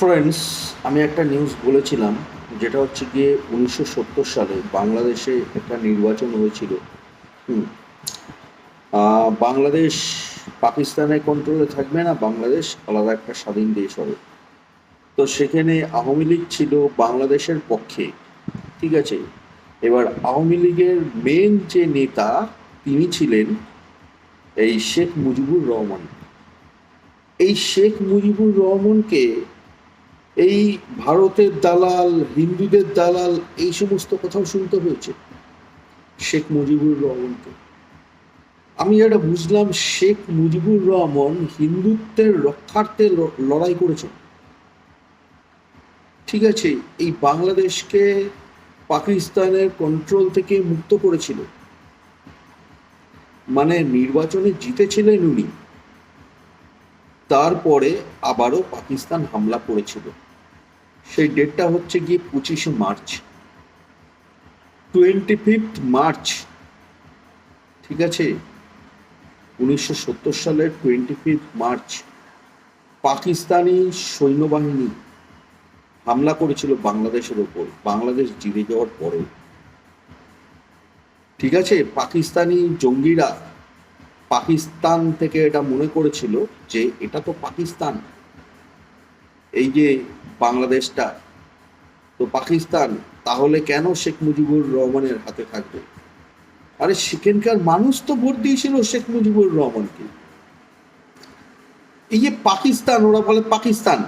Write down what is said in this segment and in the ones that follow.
Friends আমি একটা news বলেছিলাম, যেটা হচ্ছে গিয়ে উনিশশো সত্তর সালে বাংলাদেশে একটা নির্বাচন হয়েছিল। হুম। বাংলাদেশ পাকিস্তানের কন্ট্রোলে থাকবে না, বাংলাদেশ আলাদা একটা স্বাধীন দেশ হবে। তো সেখানে আওয়ামী লীগ ছিল বাংলাদেশের পক্ষে, ঠিক আছে? এবার আওয়ামী লীগের মেন যে নেতা, তিনি ছিলেন এই শেখ মুজিবুর রহমান। এই শেখ মুজিবুর রহমানকে এই ভারতের দালাল, হিন্দুদের দালাল, এই সমস্ত কথাও শুনতে হয়েছে শেখ মুজিবুর রহমানকে। আমি যেটা বুঝলাম, শেখ মুজিবুর রহমান হিন্দুত্বের রক্ষার্থে লড়াই করেছেন। ঠিক আছে, এই বাংলাদেশকে পাকিস্তানের কন্ট্রোল থেকে মুক্ত করেছিল। মানে নির্বাচনে জিতেছিলেন উনি। তারপরে আবারও পাকিস্তান হামলা করেছিল। সেই ডেটটা হচ্ছে গিয়ে পঁচিশে মার্চ। টোয়েন্টি ফিফথ মার্চ, ঠিক আছে? উনিশশো সত্তর সালের টোয়েন্টি ফিফথ মার্চ, পাকিস্তানি সৈন্যবাহিনী হামলা করেছিল বাংলাদেশের ওপর। বাংলাদেশ জিরে যাওয়ার পরে ঠিক আছে? পাকিস্তানি জঙ্গিরা পাকিস্তান থেকে এটা মনে করেছিল যে এটা তো পাকিস্তান। এই যে বাংলাদেশটা, তো পাকিস্তান, তাহলে কেন শেখ মুজিবুর রহমানের হাতে থাকবে? আরে সেখানকার মানুষ তো ভোট দিয়েছিল শেখ মুজিবুর রহমানকে। এই যে পাকিস্তান, ওরা বলে পাকিস্তান।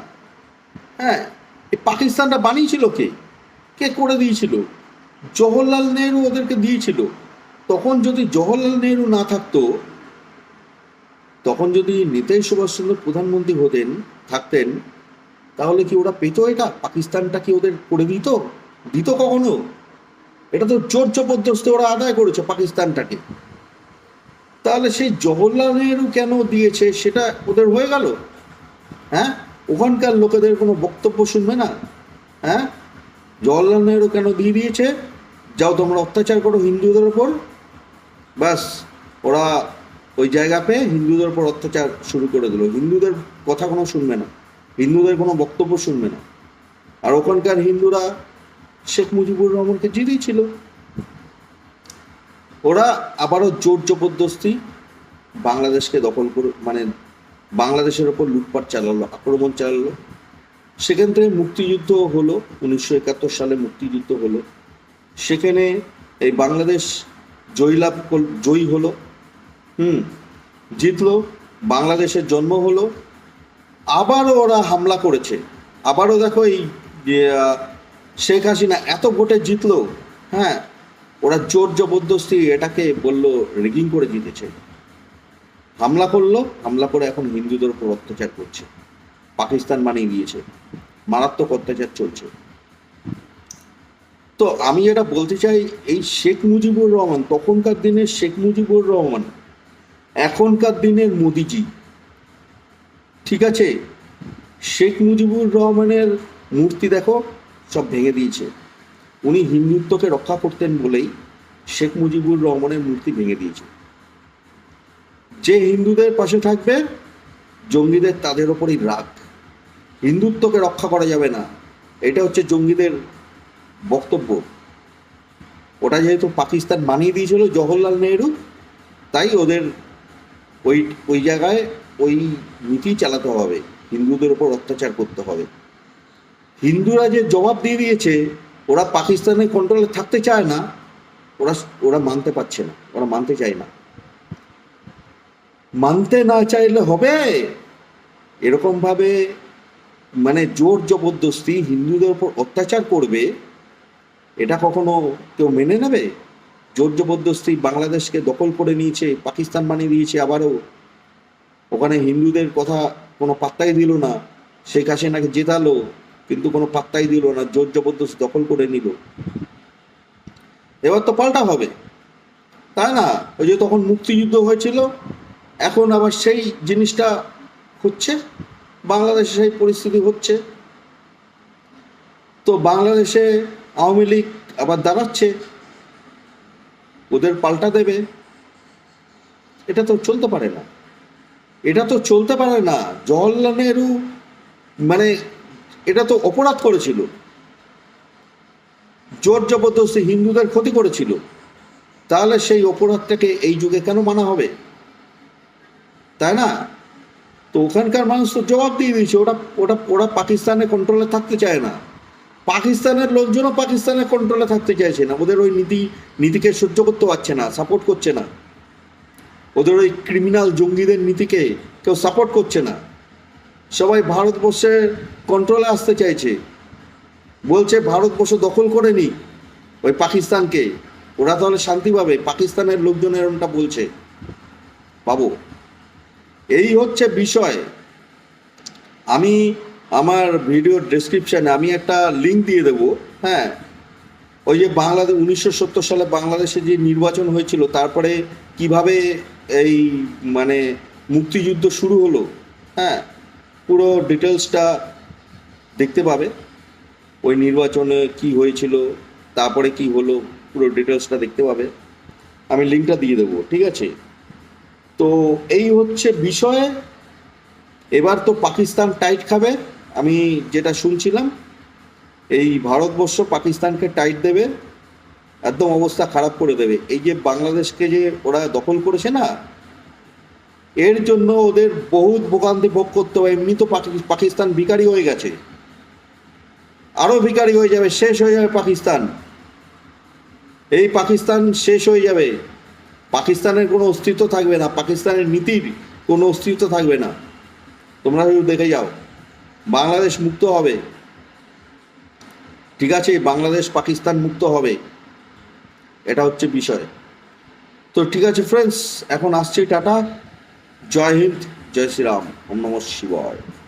হ্যাঁ এই পাকিস্তানটা বানিয়েছিল কে? কে করে দিয়েছিল? জওহরলাল নেহরু ওদেরকে দিয়েছিল। তখন যদি জওহরলাল নেহরু না থাকতো তখন যদি নেতাজি সুভাষচন্দ্র প্রধানমন্ত্রী হতেন, থাকতেন, তাহলে কি ওরা পেতো এটা? পাকিস্তানটা কি ওদের করে দিত? দিত কখনো? এটা তো জোর জবরদস্তি ওরা আদায় করেছে পাকিস্তানটাকে। তাহলে সেই জওহরলাল নেহরু কেন দিয়েছে? সেটা ওদের হয়ে গেল। হ্যাঁ? ওখানকার লোকেদের কোনো বক্তব্য শুনবে না। হ্যাঁ? জওহরলাল নেহরু কেন দিয়ে দিয়েছে? যাও তোমরা অত্যাচার করো হিন্দুদের ওপর। ব্যাস, ওরা ওই জায়গা পেয়ে হিন্দুদের উপর অত্যাচার শুরু করে দিল। হিন্দুদের কথা কোনো শুনবে না। হিন্দুদের কোনো বক্তব্য শুনবে না। আর ওখানকার হিন্দুরা শেখ মুজিবুর রহমানকে জিতেই ছিল। ওরা আবারও জোর জবরদস্তি বাংলাদেশকে দখল করে মানে বাংলাদেশের ওপর লুটপাট চালালো, আক্রমণ চালালো। সেখান থেকে মুক্তিযুদ্ধ হলো, উনিশশো একাত্তর সালে মুক্তিযুদ্ধ হলো। সেখানে এই বাংলাদেশ জয়ী লাভ জয়ী হলো। হুম জিতলো বাংলাদেশের জন্ম হলো আবারও ওরা হামলা করেছে। আবারও দেখো এই যে, শেখ হাসিনা এত ভোটে জিতলো হ্যাঁ ওরা জোর জবরদস্তি এটাকে বলল রিগিং করে জিতেছে। হামলা করল হামলা করে এখন হিন্দুদের উপর অত্যাচার করছে। পাকিস্তান মানিয়ে দিয়েছে মারাত্মক অত্যাচার চলছে। তো আমি যেটা বলতে চাই এই শেখ মুজিবুর রহমান তখনকার দিনে শেখ মুজিবুর রহমান এখনকার দিনের মোদিজি। ঠিক আছে? শেখ মুজিবুর রহমানের মূর্তি দেখো, সব ভেঙে দিয়েছে। উনি হিন্দুত্বকে রক্ষা করতেন বলেই শেখ মুজিবুর রহমানের মূর্তি ভেঙে দিয়েছে। যে হিন্দুদের পাশে থাকবে, জঙ্গিদের তাদের ওপরই রাগ। হিন্দুত্বকে রক্ষা করা যাবে না। এটা হচ্ছে জঙ্গিদের বক্তব্য। ওটা যেহেতু পাকিস্তান বানিয়ে দিয়েছিল জওহরলাল নেহরু, তাই ওদের ওই ওই জায়গায় ওই নীতি চালাতে হবে, হিন্দুদের ওপর অত্যাচার করতে হবে। হিন্দুরা যে জবাব দিয়ে দিয়েছে, ওরা পাকিস্তানের কন্ট্রোলে থাকতে চায় না, ওরা ওরা মানতে পারছে না, ওরা মানতে চায় না। মানতে না চাইলে হবে? এরকমভাবে মানে জোর জবরদস্তি হিন্দুদের উপর অত্যাচার করবে, এটা কখনো কেউ মেনে নেবে? জোর জবরদস্তি বাংলাদেশকে দখল করে নিয়েছে, পাকিস্তান বানিয়ে দিয়েছে আবারও। ওখানে হিন্দুদের কথা কোনো পাত্তাই দিল না। শেখ হাসিনাকে জেতালো, কিন্তু কোনো পাত্তাই দিল না জোর জবরদস্তি দখল করে নিল। এবার তো পাল্টা হবে। তাই না? ওই যে তখন মুক্তিযুদ্ধ হয়েছিল, এখন আবার সেই জিনিসটা হচ্ছে, বাংলাদেশে সেই পরিস্থিতি হচ্ছে। তো বাংলাদেশে আওয়ামী লীগ আবার দাঁড়াচ্ছে ওদের পাল্টা দেবে। এটা তো চলতে পারে না। এটা তো চলতে পারে না। জওয়াহরলাল নেহরু মানে এটা তো অপরাধ করেছিল। জোর জবরদস্তি হিন্দুদের ক্ষতি করেছিল। তাহলে সেই অপরাধটাকে এই যুগে কেন মানা হবে? তাই না? তো ওখানকার মানুষ তো জবাব দিয়ে দিয়েছে। ওরা ওটা ওরা পাকিস্তানের কন্ট্রোলে থাকতে চায় না। পাকিস্তানের লোকজনও পাকিস্তানের কন্ট্রোলে থাকতে চাইছে না। ওদের ওই নীতি, নীতিকে সহ্য করতে পারছে না সাপোর্ট করছে না। ওদের ওই ক্রিমিনাল জঙ্গিদের নীতিকে কেউ সাপোর্ট করছে না। সবাই ভারতবর্ষের কন্ট্রোলে আসতে চাইছে। বলছে, ভারতবর্ষ দখল করে নি ওই পাকিস্তানকে। ওরা তাহলে শান্তি পাবে। পাকিস্তানের লোকজন এরমটা বলছে। পাবো এই হচ্ছে বিষয়। আমি আমার ভিডিও ডেসক্রিপশানে আমি একটা লিঙ্ক দিয়ে দেবো হ্যাঁ। ওই যে বাংলাদেশ উনিশশো সত্তর সালে বাংলাদেশে যে নির্বাচন হয়েছিল, তারপরে কীভাবে এই মানে মুক্তিযুদ্ধ শুরু হলো হ্যাঁ। পুরো ডিটেলসটা দেখতে পাবে। ওই নির্বাচনে কি হয়েছিল, তারপরে কি হলো, পুরো ডিটেলসটা দেখতে পাবে। আমি লিঙ্কটা দিয়ে দেবো, ঠিক আছে? তো এই হচ্ছে বিষয়। এবার তো পাকিস্তান টাইট খাবে। আমি যেটা শুনছিলাম, এই ভারতবর্ষ পাকিস্তানকে টাইট দেবে, একদম অবস্থা খারাপ করে দেবে। এই যে বাংলাদেশকে যে ওরা দখল করেছে না, এর জন্য ওদের বহুত ভোগান্তি ভোগ করতে হবে। এমনি তো পাকিস্তান ভিখারি হয়ে গেছে। আরও ভিখারি হয়ে যাবে, শেষ হয়ে যাবে পাকিস্তান। এই পাকিস্তান শেষ হয়ে যাবে। পাকিস্তানের কোনো অস্তিত্ব থাকবে না। পাকিস্তানের নীতির কোনো অস্তিত্ব থাকবে না। তোমরা দেখে যাও। বাংলাদেশ মুক্ত হবে। ঠিক আছে, বাংলাদেশ পাকিস্তান মুক্ত হবে। এটা হচ্ছে বিষয়। তো ঠিক আছে ফ্রেন্ডস এখন আসছি টাটা। জয় হিন্দ, জয় শ্রীরাম। ওম নম শিবায়।